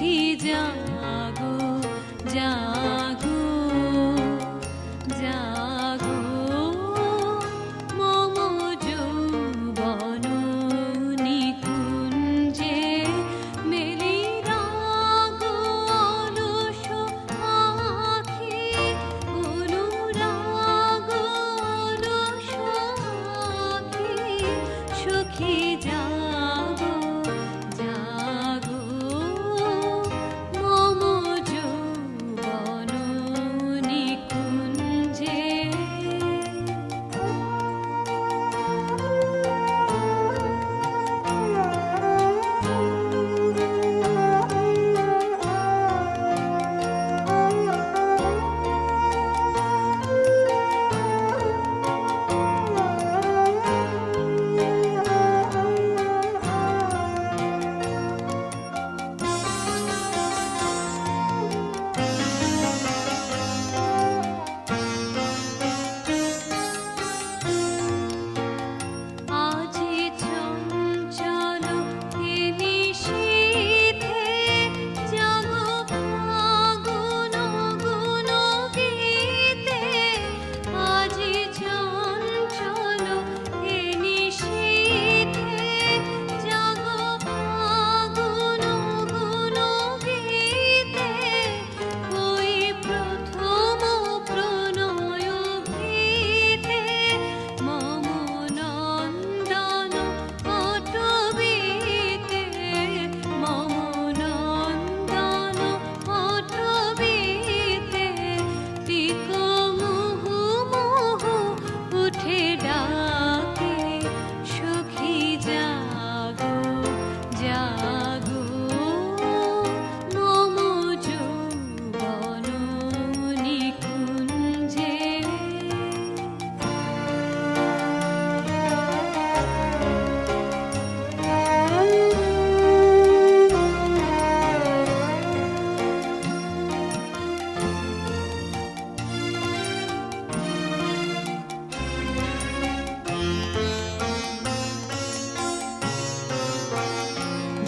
পাখি জাগো জাগো জাগো। মম যৌবন নিকুঞ্জে মেলি রাগো অলস আখি, অনুরাগ অলস আখি। সখী যা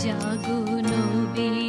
জাগো নবী।